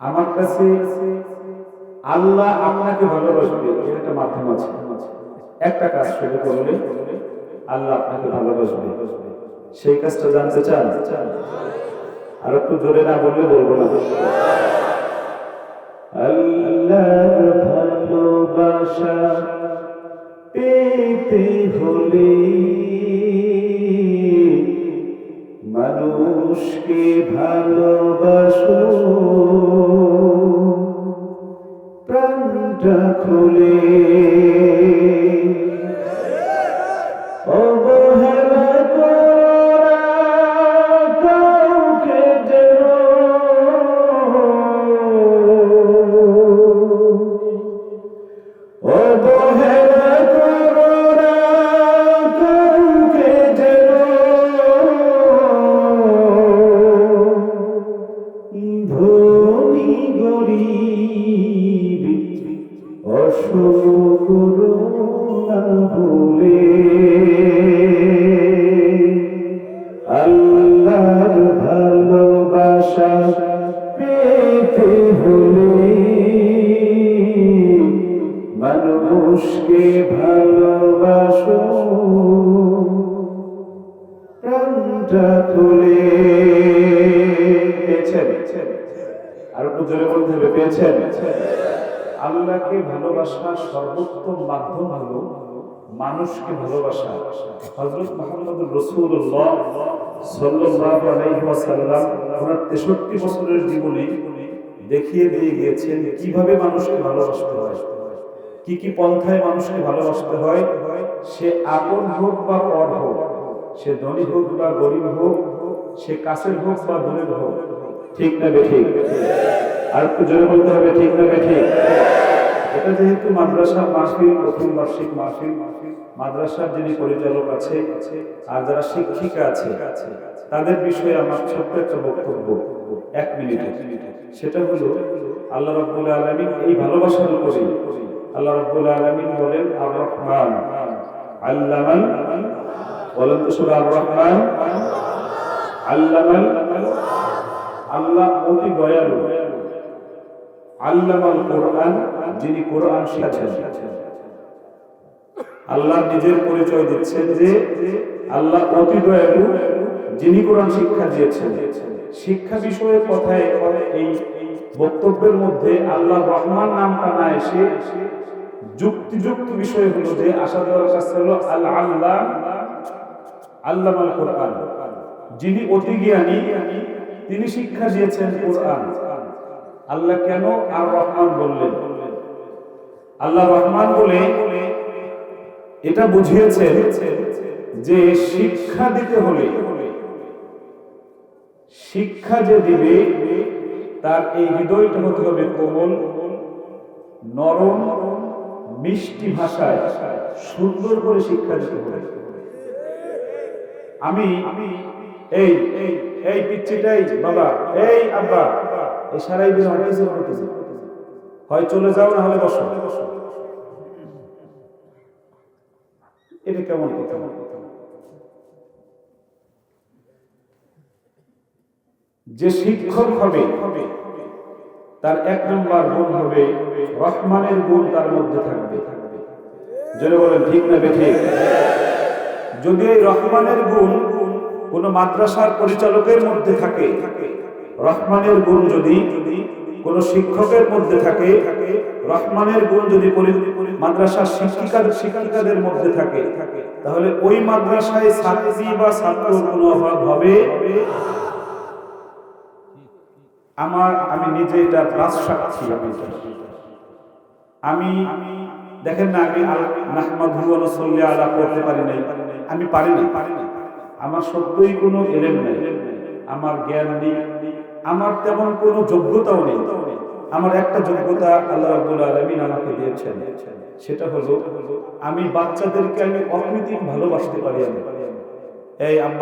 আমার কাছে আল্লাহ আপনাকে ভালোবাসবে এর একটা মাধ্যম আছে। একটা কাজ শুরু করলে আল্লাহ আপনাকে ভালোবাসবে। সেই কাজটা জানতে চান? আর একটু জোরে না বললে বলব না। আল্লাহর ভালোবাসা পেতে হলে মানুষকে ভালোবাসো। প্রাণটা খুলে। ধনী গরিব। অসুখ করুণা ভুলে আল্লাহর ভালোবাসা পেতে হলে মানুষকে ভালোবাসো প্রাণটা খুলে পেয়েছেন আর একটু জোরে বলতে হবে পেয়েছেন আল্লাহকে ভালোবাসার সর্বোত্তম মাধ্যম হলো মানুষকে ভালোবাসা। হযরত মুহাম্মদ রাসূলুল্লাহ সাল্লাল্লাহু আলাইহি ওয়াসাল্লাম ওনার 63 বছরের জীবনে দেখিয়ে দিয়ে গিয়েছেন কীভাবে মানুষকে ভালোবাসতে হয়, কি কি পন্থায় মানুষকে ভালোবাসতে হয়, সে আপন হোক বা পর হোক, সে ধনী হোক বা গরিব হোক, সে কাছের হোক বা দূরের হোক, ঠিক না বে ঠিক? আর একটু জোরে বলতে হবে, ঠিক না বে ঠিক? এটা যেহেতু মাদ্রাসা, মাহফিল, প্রথম বার্ষিক মাহফিল। মাদ্রাসার যিনি পরিচালক আছে আর যারা শিক্ষিকা আছে, তাদের বিষয়ে আমার ছোট্ট একটা বক্তব্য, এক মিনিটে। সেটা হলো, আল্লাহ রাব্বুল আলামিন এই ভালোবাসার উপরে আল্লাহ রাব্বুল আলামিন বলেন, আর রহমান, আল্লামান বলেন তো শুধু আর রহমান, আল্লামান আল্লাহ অতি দয়ালু। আল্লামাল কোরআন যিনি কোরআন শিখাচ্ছেন আল্লাহ নিজের পরিচয় দিচ্ছেন যে আল্লাহ অতি দয়ালু যিনি কোরআন শিক্ষা দিয়েছেন। শিক্ষা বিষয়ে কথায় এই বক্তব্যের মধ্যে আল্লাহ রহমান নামটা না এসে যুক্তিযুক্ত বিষয় হলো যে আশা দেওয়ার আল্লাহ আল্লাহ আল্লামাল কোরআন। যিনি অতি জ্ঞানী, তিনি শিক্ষা দিয়েছেন কোরআন। আল্লাহ কেন আর রহমান বললেন? আল্লাহ রহমান বলে এটা বুঝিয়েছেন যে শিক্ষা দিতে হলে, শিক্ষা যে দিবে, তার এই হৃদয়টা হতে হবে কোমল, নরম, মিষ্টি ভাষায় সুন্দর করে শিক্ষা দিতে হবে। আমি এই এই এই পিচ্ছিটাই বাবা, এই আব্বা হাঁটিয়েছে হাঁটিয়েছে হয় চলে যাও, না হলে বসো। এটা কেমন কথা? যে শিক্ষক হবে, তার এক নম্বর গুণ হবে রহমানের গুণ তার মধ্যে থাকবে। যদি বলেন, ঠিক না ঠিক যদি এই রহমানের গুণ কোন মাদ্রাসার পরিচালকের মধ্যে থাকে রহমানের গুণ যদি কোন শিক্ষকের মধ্যে থাকে, রহমানের গুণ যদি মাদ্রাসার শিক্ষিকাদের শিক্ষিকাদের মধ্যে থাকে, তাহলে ওই মাদ্রাসায় ছাত্রী বা ছাত্রর কোনো অভাব হবে? আমার আমি নিজে এটা রাজ সাক্ষী, আমি আমি দেখেন না, আমি নাহমাদু সাল্লি আলা পড়তে পারি নাই। আমি পারি না। আমার সত্যই কোনো এলেম নেই। আমার জ্ঞান নেই। আমার তেমন কোনো যোগ্যতাও নেই। আমার একটা যোগ্যতা আল্লাহ রাব্বুল আলামিন আমাকে দিয়েছেন। সেটা হলো, আমি বাচ্চাদেরকে আমি অকৃত্রিম ভালোবাসতে পারি আমি। এই